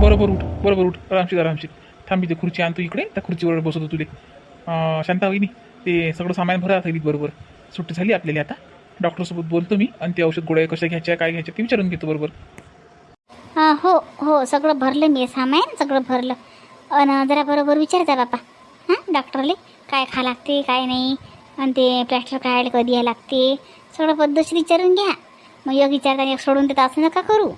बरोबर उठ बरोबर उठ. आरामशीर आरामशीर थांबी ते खुर्ची आणतो इकडे. त्या खुर्चीवर बसवतो तुले. अं, शांता होईनी ते सगळं सामान भरा थैलीत बरोबर. सुट्टी झाली आपल्याला आता. डॉक्टरसोबत बोलतो मी. आणि ते औषध गोळ्या कशा घ्यायच्या काय घ्यायच्या ते विचारून घेतो बरोबर. हा, हो हो. सगळं भरलं मी सामान. सगळं भरलं. आणि जरा बरोबर विचारता बापा. हां डॉक्टरले काय खा लागते काय नाही. आणि ते प्लॅस्टर काढायला कधी यायला लागते. सगळं पद्धतशीर विचारून घ्या. मग एक विचारताना एक सोडून देत असं नका करू.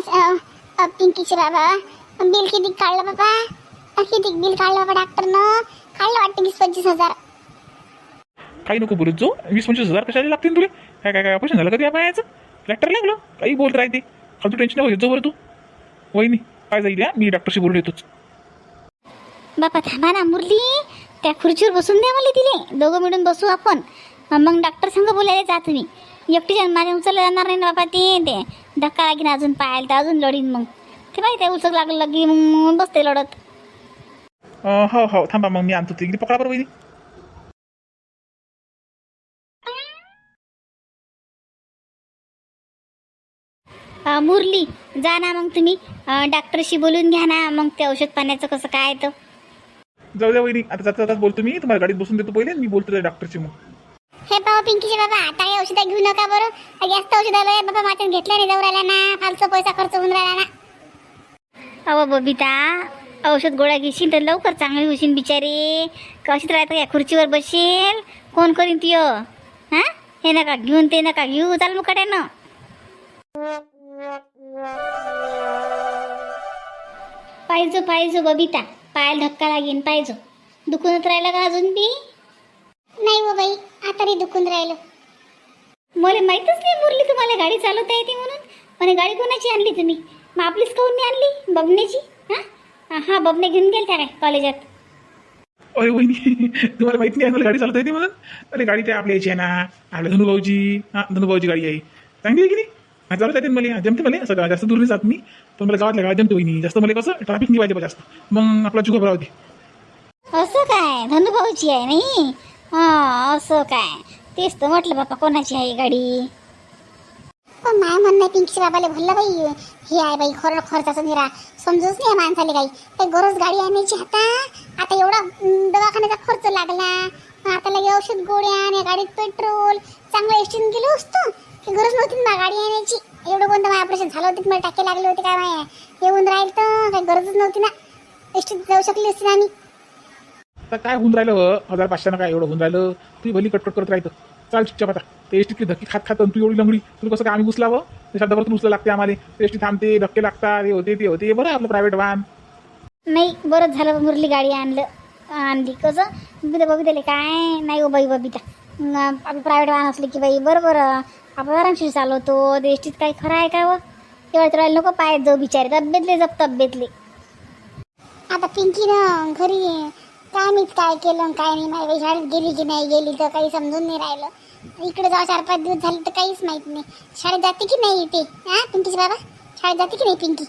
पिंकीचे बाबा. बिल किती काढलं बाबा? किती बिल काढलं बाबा डॉक्टरनं? काढलं वाटतं वीस पंचवीस हजार. काही नको बोलत जो वीस पंचवीस हजार कशाला लागतील तुले? काय काय काय ऑपरेशन झालं कधी पायाचं? फ्लॅक्टर लागलं? काही बोलत राहते खालतो टेन्शन नको जो बरं तू. वहिनी काय जाईल मी डॉक्टरशी बोलून येतोच. बापा थांबा ना मुरली. त्या खुर्चीवर बसून द्या मला तिले. दोघं मिळून बसू आपण. मग डॉक्टर संग बोलायला जा तुम्ही. एकटी माझ्या उचललं जाणार नाही ना बाबा ते. ते धक्का लागीन अजून पाहायला तर अजून लढीन मग. ते माहिती आहे उचक लागलं की मग बसते लढत अं, हो हो थांबा मग मी आणतो ते. इकडे पकडा बरं वहिनी. अं, मुरली जा ना मग तुम्ही. अं, डॉक्टरशी बोलून घ्या ना मग ते औषध पाण्याचं कसं काय तर. जाऊ द्या वहिनी. आता जाता जातात बोलतो मी. तुम्हाला गाडीत बसून देतो पहिले मी बोलतो त्या डॉक्टरशी मग. हे पिंकीचे बाबा आता काही औषधं घेऊ नका बरं. जास्त औषध आलं बाबा माझ्या घेतल्या नाही जाऊ राहिला ना. फालतू पैसा खर्च होऊन राहिला ना. अहो बबिता औषध गोळ्या घेशील तर लवकर चांगली होशील बिचारी. कशीच राहतं या खुर्चीवर बसेल? कोण करीन तियो? हा? हे नका घेऊन ते नका घेऊ चाल मुकाट्यानं पाहिजो पाहिजो बबिता. पायाला धक्का लागेन पाहिजो. दुखूनच राहिलं का अजून बी? नाही हो बाई आता नाही दुखून राहिलं. मला माहीतच नाही मुरली तुम्हाला गाडी चालवता येते म्हणून. आणि गाडी कोणाची आणली तुम्ही? मग आपलीच काऊन नाही आणली? बबण्याची हां? हां बबने घेऊन गेल त्या काय कॉलेजात. अरे वहिनी तुम्हाला माहीत नाही मला गाडी चालवता येते म्हणून? अरे गाडी त्या आपल्या याची आहे ना. आपल्या धनुभाऊची. हां धनुभाऊची गाडी आहे. चांगली आहे की नाही? हा चालवता येते मला. जमते मला. असं जास्त दूर नाही जात मी. पण मला गावातल्या गावात जमते वहिनी. जास्त मला कसं? ट्रॅफिक पाहिजे जास्त. मग आपला चुका होती असं काय? धनुभाऊची आहे नाही? हां असं काय? तेच तर म्हटलं बापा कोणाची आहे गाडी? पण माय म्हणणं पिंकीच्या बाबाला भरलं बाई. हे आहे बाई खरं खर्चाचं निरा. समजूच नाही माणसाले काही. काही गरज गाडी आणायची आता. आता एवढा अं, दवाखान्याचा खर्च लागला. आता लगे औषध गोळ्या आणि गाडीत पेट्रोल. चांगलं एसटीन गेलो असतो. की गरज नव्हती ना गाडी आणायची. एवढं कोणतं माझ्या ऑपरेशन झालं होतं की मला टाके लागले होते काय माहिती येऊन राहील तर काही गरजच नव्हती ना. एसटीत जाऊ शकली असती ना आम्ही. आता काय होऊन राहिलं? हो? हजार पाचशेनं काय एवढं होऊन राहिलं? तू भली कटकट करत राहतं चाल चुपचाप आता. ते एसटीतली धक्के खात खात तू एवढी लंगडी. तुला कसं काय आम्ही घुसलावं? ते शब्दावर उचलं लागते आम्हाला. ते एसटी थांबते धक्के लागतात हे होते ते होते. बरं आपलं प्रायव्हेट वाहन. नाही बरंच झालं. मुरली गाडी आणलं. आणली. कसं? बबिता बबिताले काय? नाही हो बाई बबिता न, आपलं प्रायव्हेट वाहन असले की बाई बरं बरं. आपण आरामशीर चालवतो. देष्टीत काही खरं आहे का व? तेव्हा तर नको पायात जाऊ बिचारे. तब्येतले जप तब्येतले. आता पिंकीनं घरी काय माहीत काय केलं काय नाही. माहिती शाळेत गेली की नाही गेली तर काही समजून नाही राहिलं. इकडे जाऊ चार पाच दिवस झाले तर काहीच माहीत नाही. शाळेत जाते की नाही ते हा पिंकीचे बाबा? शाळेत जाते की नाही पिंकी?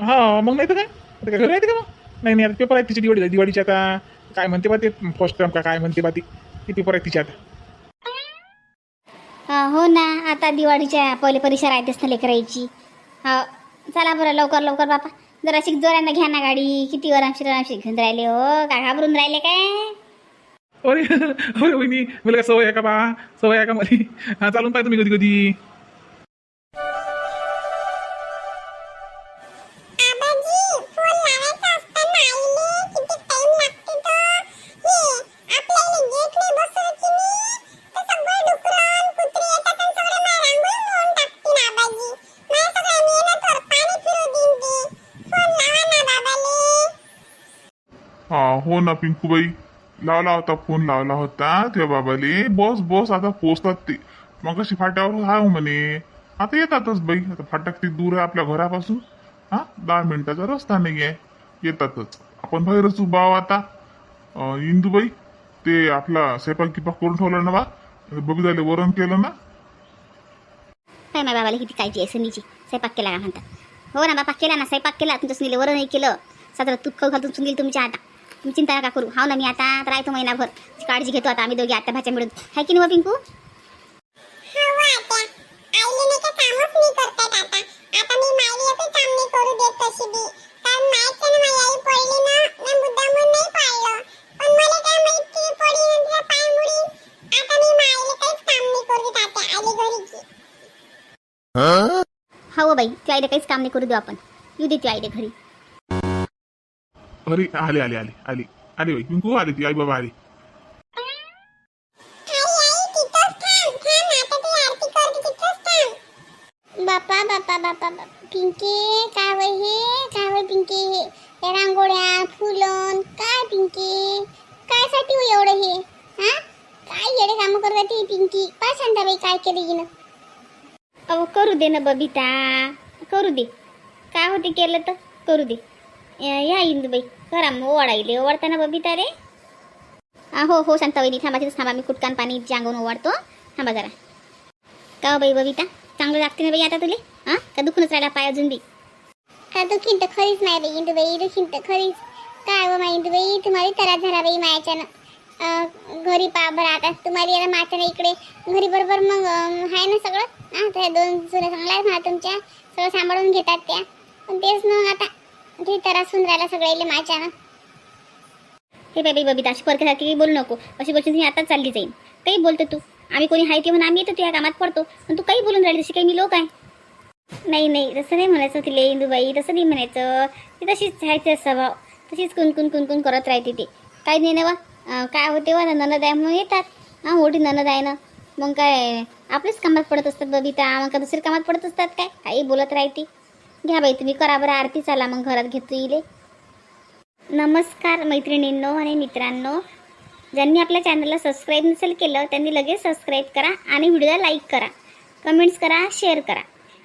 हा मग नाही तर काय? आता काय घरी राहते का मग? नाही नाही आता पेपर आहेत तिची दिवाळी दिवाळीची आता. काय म्हणते बा ते? फर्स्ट टर्म का काय म्हणते बा ती? ते पेपर आहेत तिचे आता. हा, हो ना आता दिवाळीच्या पहिले परीक्षा राहतेच ना लेकरायची हा चला बरं लवकर लवकर बापा. जरा शिक जोरानं घ्या ना गाडी. किती आरामशीर आरामशीर घेऊन राहिले हो. काय घाबरून राहिले काय? अरे अरे वहिनी मला काय सवय आहे का बा? सवय आहे का मला? हा चालून पाहतो मी कधी कधी हो ना पिंकूबाई लावला होता फोन लावला होता. त्या बाबाले बस बस आता पोचतात ते. मग कशी फाट्यावर हा हो म्हणे. आता येतातच बाई. आता फाटा किती दूर आहे आपल्या घरापासून. हा दहा मिनिटाचा रस्ता नाही आहे येतातच. आपण बाहेरच उभा बाव आता. इंदूबाई ते आपला स्वयंपाक किपाक करून ठेवला ना बा. बघू झाले वरण केलं ना. काय माझ्या बाबाला किती काळजी आहे सुनीची. स्वयंपाक केला का म्हणतात. हो ना बापा केला ना स्वयंपाक केला. तुमच्या सुनीले वरण नाही केलं. सदर तूप खाऊ घालून सुनील तुमच्या आता तुम्ही चिंता नका करू. हाव ना मी आता तर राहतो महिनाभर काळजी घेतो आता आम्ही दोघी आता भाच्या मिळून. हाय की नाही हो पिंकू? हो, हो बाई त्या आईला काहीच काम नाही करू देऊ आपण. येऊ दे ती आईला घरी. अरे आले आले आले आले. आले बाई पिंकू आले ती आई बाबा आले. बापा बापा बापा बापा. पिंकी काय वय हे? काय वय पिंकी हे? रांगोळ्या फुलं काय पिंकी? काय साठी हो एवढं हे? हा? काय येडे काम करत पिंकी? काय सांगता बाई काय केलं हिनं? अहो करू दे ना बबिता. करू दे. काय होते केलं तर? करू दे. या इंदूबाई करा मग ओवाळायले. ओवाळताना बबिता रे हो हो शांता वहिनी थांबा तिथं थांबा. मी कुटकान पाणी जांगून ओवाळतो. थांबा जरा. का हो बाई बबिता? चांगलं लागते ना बाई आता तुले? हा का दुखूनच राहिला पाय अजून बी? का दुखीन तर खरीच नाही बाई इंदूबाई दुखीन तर खरीच. काय व माई इंदूबाई तुम्हाला त्रास झाला बाई मायाच्यानं. घरी पा बरं आता तुम्हाला याला माच्यानं इकडे. घरी बरोबर मग आहे ना सगळं? हा त्या दोन जुन्या चांगल्या आहेत म्हणा तुमच्या. सगळं सांभाळून घेतात त्या. पण तेच मग आता. त्रास होऊन राहिला सगळ्याला माच्यानं हे बाई बबिता अशी परक्यासारखी काही बोलू नको. अशी गोष्ट मी आताच चालली जाईन. काही बोलते तू? आम्ही कोणी हाय ते म्हणून आम्ही येतो तुझ्या कामात पडतो. पण तू काही बोलून राहिली तशी काही मी लोक आहे. नाही नाही तसं नाही म्हणायचं तिले इंदूबाई तसं नाही म्हणायचं. ती तशीच राहायचं स्वभाव. तशीच कुणकुण कुणकुण करत राहते ती. काही नाही ना वा काय होते वा ननद आहे म्हणून येतात. हां मोठी ननद आहे ना. मग काय आपलेच कामात पडत असतात बबिता. मग का दुसऱ्या कामात पडत असतात काय? काही बोलत राहते. घ्या बाई तुम्ही करा बरं आरती चला मग घरात घेतो इले. नमस्कार मैत्रिणींनो आणि मित्रांनो. ज्यांनी आपल्या चॅनलला सबस्क्राईब नसेल केलं त्यांनी लगेच सबस्क्राईब करा आणि व्हिडिओला लाईक करा. कमेंट्स करा शेअर करा.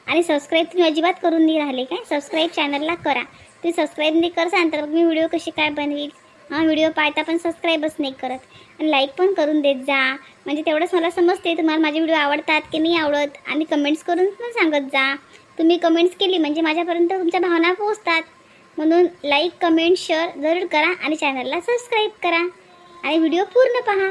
आणि सबस्क्राईब तुम्ही अजिबात करून नाही राहिले काय? सबस्क्राईब चॅनलला करा. तुम्ही सबस्क्राईब नाही करसान तर मग मी व्हिडिओ कशी काय बनवील हां व्हिडिओ पाहता पण सबस्क्राईबच नाही करत. आणि लाईक पण करून देत जा. म्हणजे तेवढंच मला समजते तुम्हाला माझे व्हिडिओ आवडतात की नाही आवडत? आणि कमेंट्स करून पण सांगत जा. तुम्ही कमेंट्स केली म्हणजे माझ्यापर्यंत तुमच्या भावना पोहोचतात. म्हणून लाईक कमेंट शेअर जरूर करा आणि चॅनलला सबस्क्राईब करा. आणि व्हिडिओ पूर्ण पहा.